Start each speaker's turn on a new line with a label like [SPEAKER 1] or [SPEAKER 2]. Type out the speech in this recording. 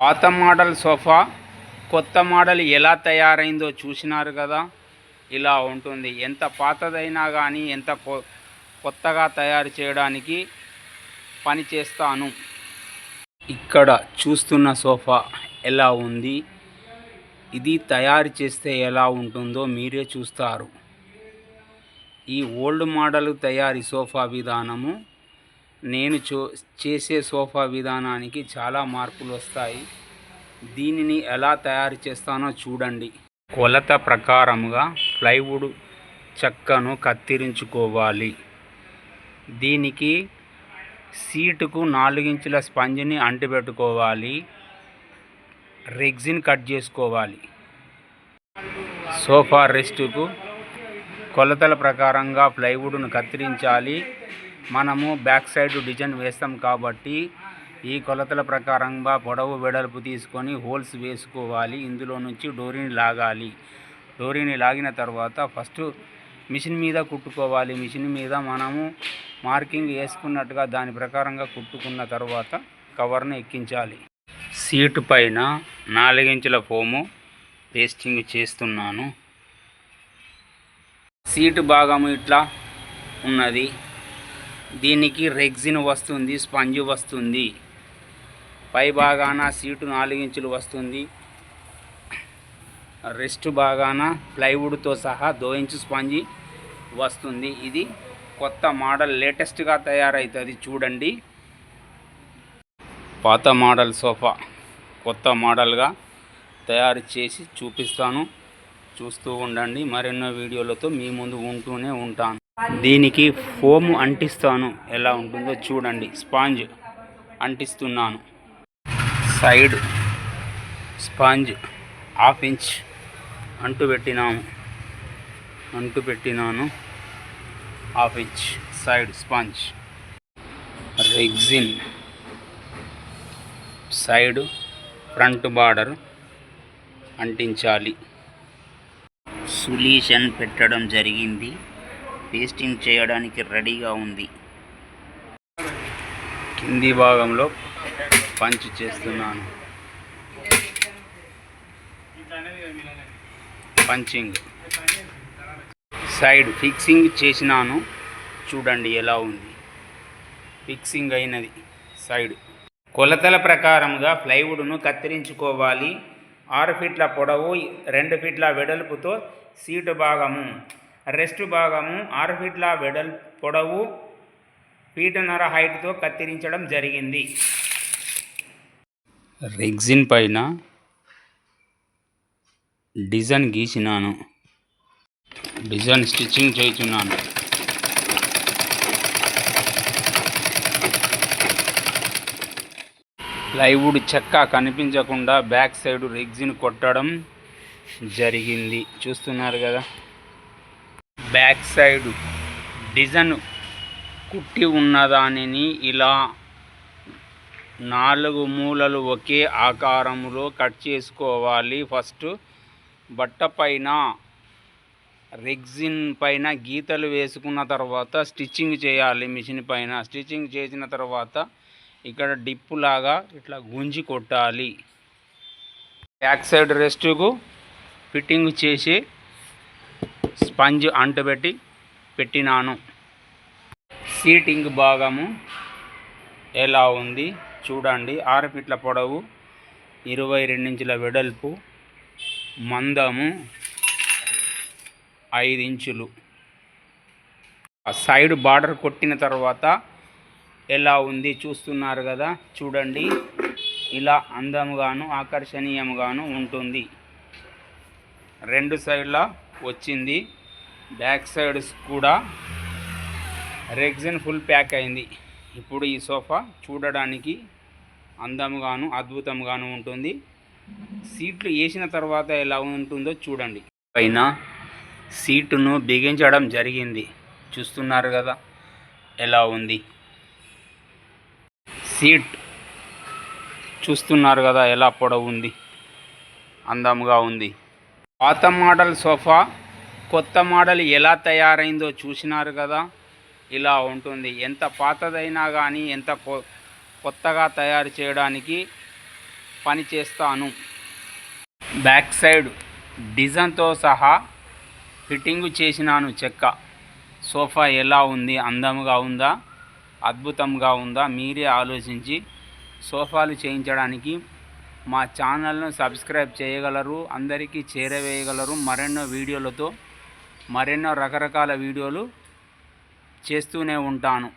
[SPEAKER 1] పాత model sofa కొత్త model ఎలా తయారైందో చూసినారు కదా? ఇలా ఉంటుంది. ఎంత పాతదైనా కానీ ఎంత కొ- కొత్తగా తయారు చేయడానికి పని చేస్తాను. ఇక్కడ చూస్తున్న సోఫా ఎలా ఉంది? ఇది తయారు చేస్తే ఎలా ఉంటుందో మీరే చూస్తారు. ఈ ఓల్డ్ మోడల్ తయారీ సోఫా విధానము నేను చూ చేసే సోఫా విధానానికి చాలా మార్పులు వస్తాయి. దీనిని ఎలా తయారు చేస్తానో చూడండి. కొలత ప్రకారముగా ప్లైవుడ్ చెక్కను కత్తిరించుకోవాలి. దీనికి సీటుకు నాలుగించుల స్పంజిని అంటిపెట్టుకోవాలి. రెగ్జిన్ కట్ చేసుకోవాలి. సోఫా రెస్టుకు కొలతల ప్రకారంగా ప్లైవుడ్ను కత్తిరించాలి. మనము బ్యాక్ సైడ్ డిజైన్ వేస్తాం కాబట్టి ఈ కొలతల ప్రకారంగా పొడవు వెడల్పు తీసుకొని హోల్స్ వేసుకోవాలి. ఇందులో నుంచి డోరీని లాగాలి. డోరీని లాగిన తర్వాత ఫస్ట్ మిషన్ మీద కుట్టుకోవాలి. మిషన్ మీద మనము మార్కింగ్ వేసుకున్నట్టుగా దాని ప్రకారంగా కుట్టుకున్న తర్వాత కవర్ను ఎక్కించాలి. సీటు పైన నాలుగించుల ఫోము పేస్టింగ్ చేస్తున్నాను. సీటు భాగము ఇట్లా ఉన్నది. దీనికి రెగ్జిన్ వస్తుంది స్పంజ్ వస్తుంది. పై భాగాన సీటు నాలుగించులు వస్తుంది. రెస్ట్ భాగాన ప్లైవుడ్తో సహా దో ఇంచు స్పంజి వస్తుంది. ఇది కొత్త మోడల్ లేటెస్ట్గా తయారవుతుంది చూడండి. పాత మోడల్ సోఫా కొత్త మోడల్గా తయారు చేసి చూపిస్తాను. చూస్తూ ఉండండి. మరెన్నో వీడియోలతో మీ ముందు ఉంటూనే ఉంటాను. దీనికి ఫోమ్ అంటిస్తాను. ఎలా ఉంటుందో చూడండి. స్పాంజ్ అంటిస్తున్నాను. సైడ్ స్పాంజ్ హాఫ్ ఇంచ్ అంటు పెట్టినాము అంటు పెట్టినాను half inch side sponge. Rexine side front border అంటించాలి. Solution పెట్టడం జరిగింది. పేస్టింగ్ చేయడానికి రెడీగా ఉంది. కింది భాగంలో పంచ్ చేస్తున్నాను. పంచింగ్. సైడ్ ఫిక్సింగ్ చేసినాను. చూడండి ఎలా ఉంది. ఫిక్సింగ్ అయినది. సైడ్. కొలతల ప్రకారంగా ప్లైవుడ్ను కత్తిరించుకోవాలి. ఆరు ఫీట్ల పొడవు రెండు ఫీట్ల వెడల్పుతో సీటు భాగము. రెస్ట్ భాగము ఆరు ఫీట్ల వెడల్ పొడవు పీటనర హైట్తో కత్తిరించడం జరిగింది. రెగ్జిన్ పైన డిజైన్ గీసినాను. డిజైన్ స్టిచ్చింగ్ చేస్తున్నాను ప్లైవుడ్ చెక్క కనిపించకుండా బ్యాక్ సైడ్ రెగ్జిన్ కొట్టడం జరిగింది. చూస్తున్నారు కదా. బ్యాక్ సైడ్ డిజైన్ కుట్టి ఉన్నదానిని ఇలా నాలుగు మూలలు ఒకే ఆకారంలో కట్ చేసుకోవాలి. ఫస్ట్ బట్ట పైన రెగ్జిన్ పైన గీతలు వేసుకున్న తర్వాత స్టిచ్చింగ్ చేయాలి మిషన్ పైన. స్టిచ్చింగ్ చేసిన తర్వాత ఇక్కడ డిప్పు లాగా ఇట్లా గుంజి కొట్టాలి. బ్యాక్ సైడ్ రెస్ట్కు ఫిట్టింగ్ చేసి స్పంజ్ అంటుపెట్టి పెట్టినాను. సీటింగ్ భాగము ఎలా ఉంది చూడండి. ఆరు ఫీట్ల పొడవు ఇరవై రెండించుల వెడల్పు మందము ఐదు ఇంచులు. ఆ సైడ్ బార్డర్ కొట్టిన తర్వాత ఎలా ఉంది చూస్తున్నారు కదా. చూడండి. ఇలా అందముగాను ఆకర్షణీయంగాను ఉంటుంది. రెండు సైడ్ల వచ్చింది. బ్యాక్ సైడ్స్ కూడా రెగ్జిన్ ఫుల్ ప్యాక్ అయింది. ఇప్పుడు ఈ సోఫా చూడడానికి అందముగాను అద్భుతంగాను ఉంటుంది. సీట్లు వేసిన తర్వాత ఎలా ఉంటుందో చూడండి. పైన సీటును బిగించడం జరిగింది. చూస్తున్నారు కదా ఎలా ఉంది. సీట్ చూస్తున్నారు కదా ఎలా పొడవు ఉంది. అందముగా ఉంది. పాత మోడల్ సోఫా కొత్త మోడల్ ఎలా తయారైందో చూసినారు కదా? ఇలా ఉంటుంది. ఎంత పాతదైనా కానీ ఎంత కొ కొత్తగా తయారు చేయడానికి పని చేస్తాను. బ్యాక్ సైడ్ డిజైన్తో సహా ఫిట్టింగ్ చేసినాను చెక్క. సోఫా ఎలా ఉంది? అందంగా ఉందా? అద్భుతంగా ఉందా? మీరే ఆలోచించి సోఫాలు చేయించడానికి మా ఛానల్ను సబ్స్క్రైబ్ చేయగలరు అందరికీ చేరవేయగలరు. మరెన్నో వీడియోలతో మరెన్నో రకరకాల వీడియోలు చేస్తూనే ఉంటాను.